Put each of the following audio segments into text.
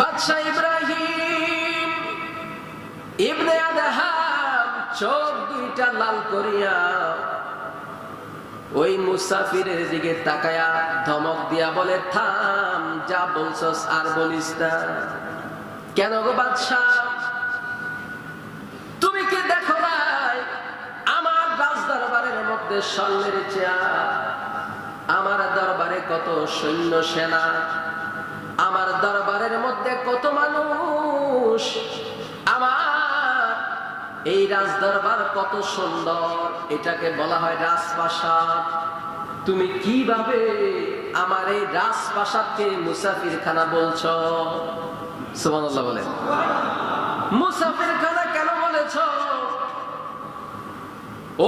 বাদশাহ ইব্রাহিম, ইবনে আদহাম চোখ দুইটা লাল করিয়া ওই মুসাফিরের দিকে তাকায়া ধমক দিয়া বলে, থাম, যা বলছস আর বলিস না। কেন গো বাদশাহ তুমি কি দেখো নাই আমার রাজ দরবারের মধ্যে স্বর্ণের চেয়ার আমার দরবারে কত সৈন্য সেনা? আমার দরবারের মধ্যে কত মানুষ? আমার এই রাজ দরবার কত সুন্দর। এটাকে বলা হয় রাজপ্রাসাদ। তুমি কীভাবে আমার এই রাজপ্রাসাদকে মুসাফির খানা বলছো? সুবহানাল্লাহ বলেন। মুসাফির খানা কেন বলেছ?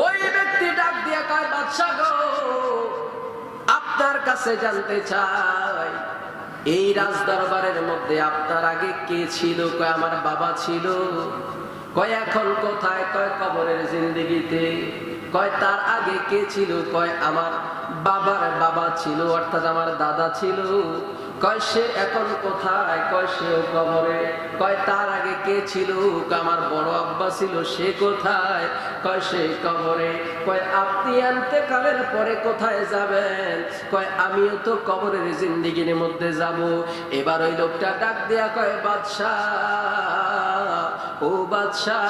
ওই ব্যক্তি ডাক দিয়ে কয় বাদশা গো, আপনার কাছে জানতে চাই এই রাজ দরবারের মধ্যে আপনার আগে কে ছিল? কয় আমার বাবা ছিল। কয় এখন কোথায়? কয় কবরের জিন্দিগিতে। কয় তার আগে কে ছিল? কয় আমার বাবার বাবা ছিল, অর্থাৎ আমার দাদা ছিল। কয় সে এখন কোথায়, কয় কবরে, কয় তার আগে কে ছিল আমার বড় আব্বা ছিল, সে কোথায়, কয় সে কবরে, কয় আপনি আনতে কালের পরে কোথায় যাবেন, কয় আমিও তো কবরের জিন্দিগির মধ্যে যাব। এবার ওই লোকটা ডাক দেয়া কয়, বাদশাহ, ও বাদশাহ,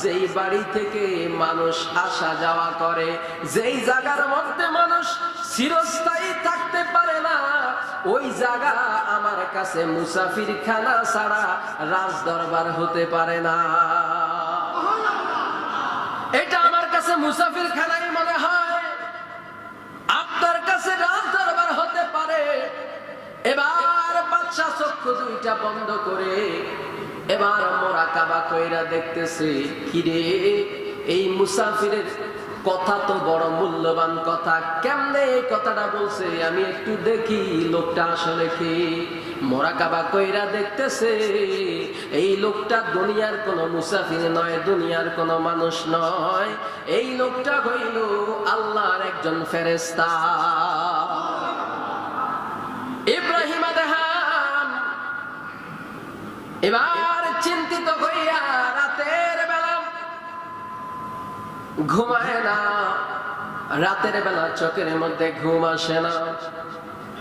যেই বাড়ি থেকে মানুষ আসা যাওয়া করে, যেই জায়গার মধ্যে মানুষ চিরস্থায়ী থাকতে পারে না ওই জায়গা আমার কাছে মুসাফির খানা ছাড়া রাজ দরবার হতে পারে না। এটা আমার কাছে মুসাফির খানাই মনে হয়। আপনার কাছে রাজ দরবার হতে পারে। এবার বাচ্চা চক্ষু দুইটা বন্ধ করে এবার মোরা কাবা কইরা দেখতেছে, কিরে, এই মুসাফিরের কথা তো বড় মূল্যবান কথা। কেমনে এই কথাটা বলছে? আমি একটু দেখি, লোকটা আসলে কি? মোরাকাবা কইরা দেখতেছে, এই লোকটা দুনিয়ার কোন মুসাফির নয়, দুনিয়ার কোন মানুষ নয়। এই লোকটা হইল আল্লাহর একজন ফেরেস্তা ইব্রাহিম আদহাম এবার ঘুমায় না। রাতের বেলা চোখের মধ্যে ঘুম আসে না।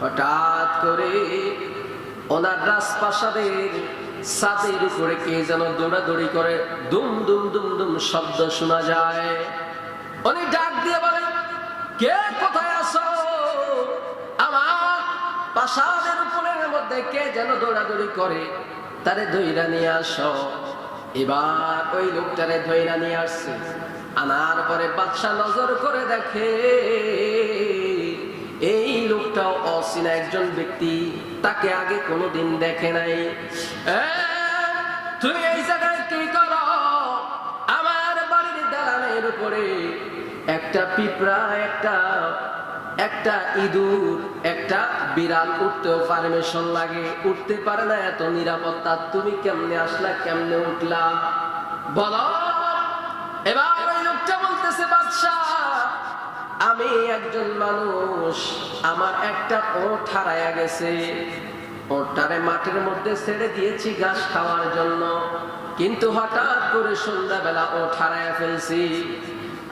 হঠাৎ করে ওনার রাজপ্রাসাদের ছাদের উপরে কে যেন দৌড়াদৌড়ি করে দুম দুম দুম দুম শব্দ শোনা যায়। উনি ডাক দিয়ে বলেন কে কোথায় আছো? আমার প্রাসাদের উপরের মধ্যে কে যেন দৌড়াদৌড়ি করে? তারে ধৈরা নিয়ে আসো। এবার ওই লোকটারে ধৈরা নিয়ে আসছে। আনার পরে বাদশা নজর করে দেখে, এই লোকটাও অচেনা একজন ব্যক্তি, তাকে আগে কোনোদিন দেখে নাই। তুমি এই জায়গায় কি করো? আমার বাড়ির দালানের উপরে একটা পিঁপড়া, একটা একটা ইঁদুর, একটা বিড়াল উঠতেও পারমিশন লাগে। উঠতে পারে না এত নিরাপত্তা, তুমি কেমনে আসলা, কেমনে উঠলা? বলো। এবার ওই লোকটা বলতেছে, বাদশাহ, আমি একজন মানুষ, আমার একটা ওট হারায়া গেছে। ওটারে মাঠের মধ্যে ছেড়ে দিয়েছি ঘাস খাওয়ার জন্য। কিন্তু হঠাৎ করে সন্ধ্যাবেলা ওট হারায়া ফেলছি।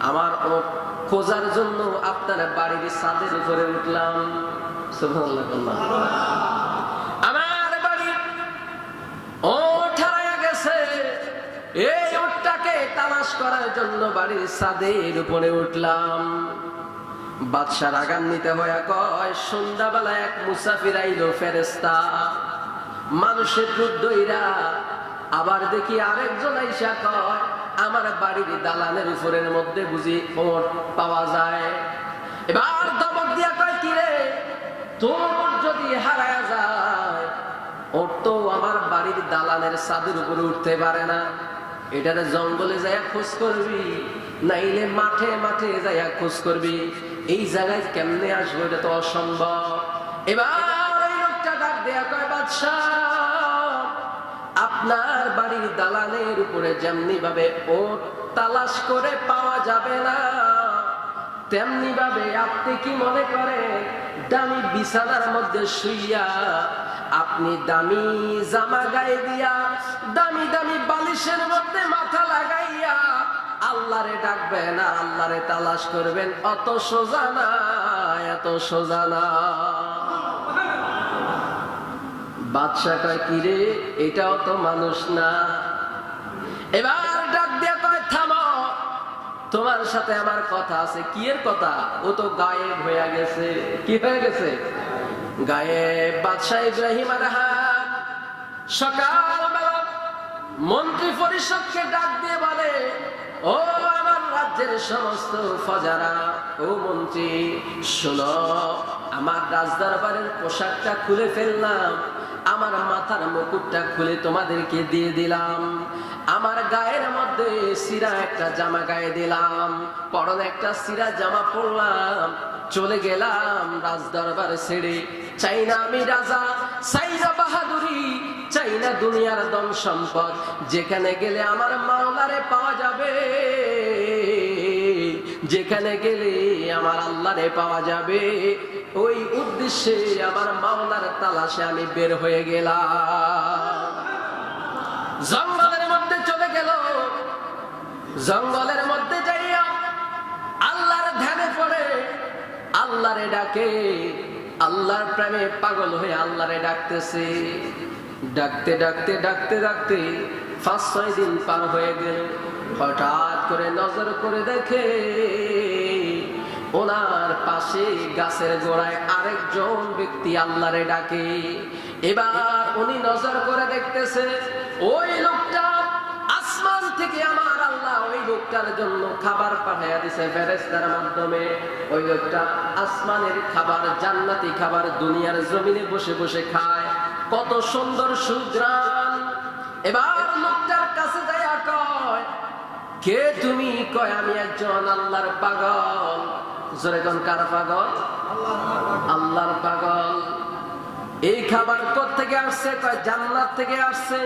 আমার ওট খোঁজার জন্য আপনার বাড়ির ছাদের উপরে উঠলাম। সুবহানাল্লাহ বললাম। আমার বাড়ির ওট হারায়া গেছে এই ওটটাকে তালাশ করার জন্য বাড়ির ছাদের উপরে উঠলাম। বাদশাহ রাগান্বিত হয়ে কয় সন্ধ্যাবেলা এক মুসাফির আইলো ফেরেস্তা মানুষের দইরা আবার দেখি আরেকজন আইসা কয়, আমার বাড়ির দালানের উপরের মধ্যে বুঝি ওট পাওয়া যায়। এবার দমক দিয়া কয় কি রে তোর যদি হারায় যায় ওর তো আমার বাড়ির দালানের ছাদের উপরে উঠতে পারে না। এটারে জঙ্গলে যাইয়া খোঁজ করবি, নাইলে মাঠে মাঠে যাইয়া খোঁজ করবি। এই জায়গায় কেমনে আসব এটা তো অসম্ভব। এবার ওই লোকটা ডাক দেয়া কয়, বাদশাহ, আপনার বাড়ির দালানের উপরে যেমনি ভাবে ওট তালাশ করে পাওয়া যাবে না তেমনি ভাবে আপনি কি মনে করেন দামি বিছানার মধ্যে শুইয়া আপনি দামি জামা গায়ে দিয়া, দামি দামি বালিশের মধ্যে মাথা লাগাইয়া আল্লাহরে ডাকবেন আল্লাহরে তালাশ করবেন, অত সোজা না, এত সোজা না। বাদশা কয় কিরে এটাও তো মানুষ না। এবার ডাক দিয়ে কয়, থামো, তোমার সাথে আমার কথা আছে। কি এর কথা? ও তো গায়েব হয়ে গেছে। কি হয়ে গেছে? গায়েব বাদশাহ ইব্রাহিম সকালবেলা মন্ত্রী পরিষদকে ডাক দিয়ে বলে, ও আমার রাজ্যের সমস্ত ফজারা, ও মন্ত্রী, শোনো, আমার রাজদরবারের পোশাকটা খুলে ফেললাম, আমার মাথার মুকুটটা খুলে তোমাদেরকে দিয়ে দিলাম, আমার গায়ের মধ্যে সিরা একটা জামা গায়ে দিলাম, পরনে একটা সিরা জামা পরলাম, চলে গেলাম রাজ দরবার ছেড়ে। চাই না আমি রাজা, চাই না বাহাদুরি, চাই না দুনিয়ার দম সম্পদ, যেখানে গেলে আমার মাওলারে পাওয়া যাবে, যেখানে গেলে আমার আল্লাহরে পাওয়া যাবে। ওই উদ্দেশ্যে আমার মাওলার তালাশে আমি বের হয়ে গেলাম। জঙ্গলের মধ্যে যাইয়া আল্লাহর ধ্যানে পড়ে, আল্লাহরে ডাকে। আল্লাহর প্রেমে পাগল হয়ে আল্লাহরে ডাকতেছে। ডাকতে ডাকতে ডাকতে ডাকতে পাঁচ, ছয় দিন পার হয়ে গেল। হঠাৎ করে নজর করে দেখে ওনার পাশে গাছের গোড়ায় আরেকজন ব্যক্তি আল্লাহরে ডাকে। এবার উনি নজর করে দেখতেছে, ওই লোকটা আসমান থেকে আমার আল্লাহ ওই লোকটার জন্য খাবার পাঠাইয়া দিছে ফেরেস্তার মাধ্যমে। ওই লোকটা আসমানের খাবার, জান্নাতি খাবার দুনিয়ার জমিনে বসে বসে খায়। কত সুন্দর সুগ্রাম এবার লোকটার কাছে যাইয়া কয়, কে তুমি? কয়, আমি একজন আল্লাহর পাগল। জোরে কোন, কার পাগল? আল্লাহর পাগল। এই খাবার থেকে আসছে? কয়, জান্নাত থেকে আসছে।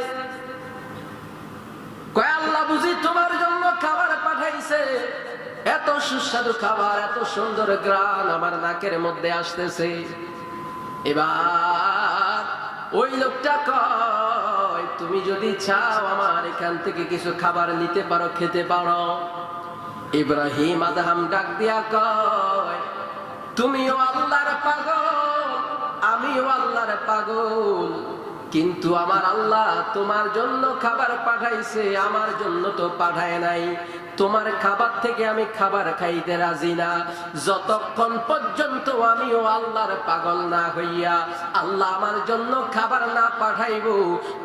কয়, আল্লাহ বুঝি তোমার জন্য খাবার পাঠাইছে। এত সুস্বাদু খাবার, এত সুন্দর গ্রান আমার নাকের মধ্যে আসতেছে। এবার ওই লোকটা কয়, তুমি যদি চাও আমার এখান থেকে কিছু খাবার নিতে পারো, খেতে পারো। ইব্রাহিম আদহাম ডাক দিয়া কয়, তুমিও আল্লাহর পাগল, আমিও আল্লাহর পাগল। কিন্তু আমার আল্লাহ তোমার জন্য খাবার পাঠাইছে, আমার জন্য তো পাঠায় নাই। তোমার খাবার থেকে আমি খাবার খাইতে রাজি না। যতক্ষণ পর্যন্ত আমিও আল্লাহর পাগল না হইয়া আল্লাহ আমার জন্য খাবার না পাঠাইব,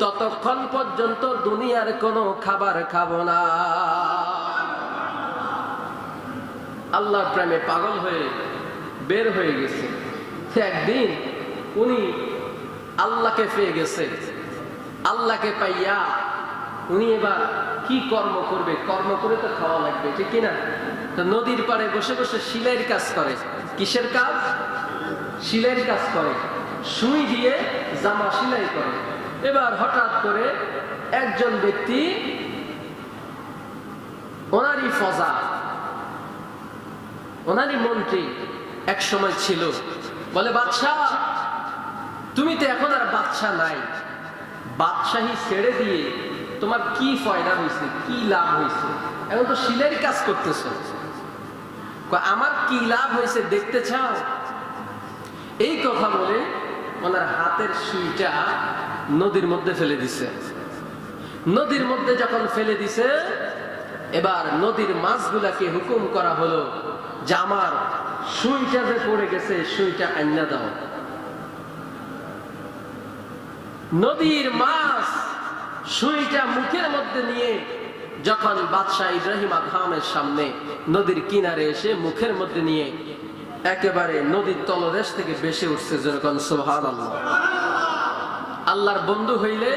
ততক্ষণ পর্যন্ত দুনিয়ার কোনো খাবার খাব না। আল্লাহর প্রেমে পাগল হয়ে বের হয়ে গেছে। একদিন উনি আল্লাহকে পেয়ে গেছে। আল্লাহকে পাইয়া উনি এবার কি কর্ম করবে? কর্ম করে তো খাওয়া লাগবে, ঠিক কিনা? নদীর পাড়ে বসে বসে শিলের কাজ করে। কিসের কাজ? শিলের কাজ করে। সুই দিয়ে জামা সিলাই করে। এবার হঠাৎ করে একজন ব্যক্তি ওনারই ফজা, ওনারই মন্ত্রী এক সময় ছিল। বলে, বাদশাহ তুমি তো এখন আর বাদশাহ নাই। বাদশাহী ছেড়ে দিয়ে তোমার কি ফয়দা হয়েছে কি লাভ হয়েছে এখন তো শিলের কাজ করতেছ। আমার কি লাভ হয়েছে দেখতে চাও? এই কথা বলে ওনার হাতের সুইটা নদীর মধ্যে ফেলে দিছে। নদীর মধ্যে যখন ফেলে দিছে, এবার নদীর মাছগুলাকে হুকুম করা হলো যে, আমার সুইটা যে পড়ে গেছে, সুইটা আইনা দাও। নদীর মাছ সুইটা মুখের মধ্যে নিয়ে যখন বাদশাহ ইব্রাহিম আদহামের সামনে নদীর কিনারে এসে মুখের মধ্যে নিয়ে একেবারে নদীর তলদেশ থেকে বেশি উঠছে যেরকম সোহান আল্লাহ আল্লাহর বন্ধু হইলে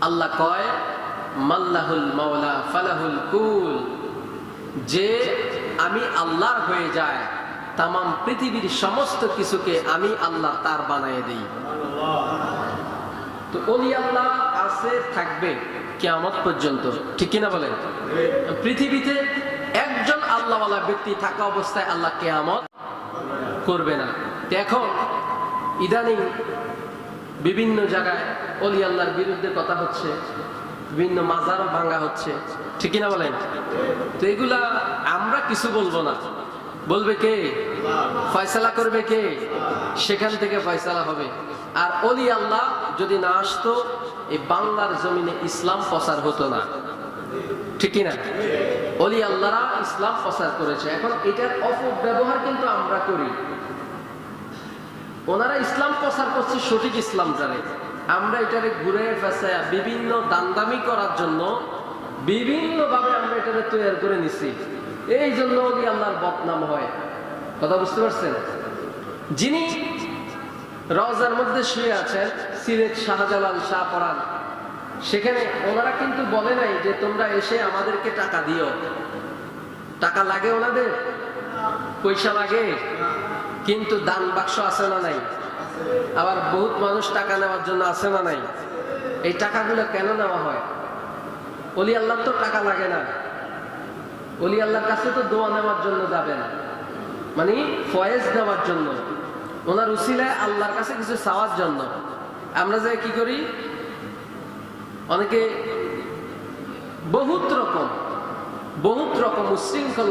আল্লাহ কয়, মাল্লাহুল মাওলা, ফালাহুল কুল। যে আমি আল্লাহর হয়ে যায় তাম পৃথিবীর সমস্ত কিছুকে আমি আল্লাহ তার বানায় দিই। তো অলি আল্লাহ আছে, থাকবে কেয়ামত পর্যন্ত। ঠিক কিনা বলেন? পৃথিবীতে একজন আল্লাহওয়ালা ব্যক্তি থাকা অবস্থায় আল্লাহ কেয়ামত করবে না। এখন ইদানিং বিভিন্ন জায়গায় অলি আল্লাহর বিরুদ্ধে কথা হচ্ছে, বিভিন্ন মাজারও ভাঙ্গা হচ্ছে। ঠিক না বলেন? তো এগুলা আমরা কিছু বলব না। বলবে কে? ফয়সালা করবে কে? সেখান থেকে ফয়সালা হবে। আর অলি আল্লাহ যদি না আসতো, এই বাংলার জমিনে ইসলাম প্রচার হতো না। ঠিক না অলি আল্লাহরা ইসলাম প্রচার করেছে। এখন এটার অপব্যবহার কিন্তু আমরা করি। ওনারা ইসলাম প্রচার করছে, সঠিক ইসলাম জানে। আমরা এটারে ঘুরে ফেসায়া, বিভিন্ন দান্দামি করার জন্য বিভিন্নভাবে আমরা এটারে তৈরি করে নিছি। এই জন্য ওলি আল্লাহর বদনাম হয়। কথা বুঝতে পারছেন? যিনি রজার মধ্যে শুয়ে আছেন সিলেট শাহজালাল শাহ পরান, সেখানে ওনারা কিন্তু বলে নাই যে তোমরা এসে আমাদেরকে টাকা দিও। টাকা লাগে ওনাদের? পয়সা লাগে। কিন্তু দান বাক্স আছে না নাই? আবার বহুত মানুষ টাকা নেওয়ার জন্য আছে না নাই? এই টাকাগুলো কেন নেওয়া হয়? অলি আল্লাহ তো টাকা লাগে না। অলি আল্লাহর কাছে তো দোয়া নেওয়ার জন্য যাবেন মানে ফয়েজ দেওয়ার জন্য। ওনার উসিলায় আল্লাহর কাছে কিছু চাওয়ার জন্য। আমরা যে কি করি? অনেকে বহুত রকম বহুত রকম উশৃঙ্খল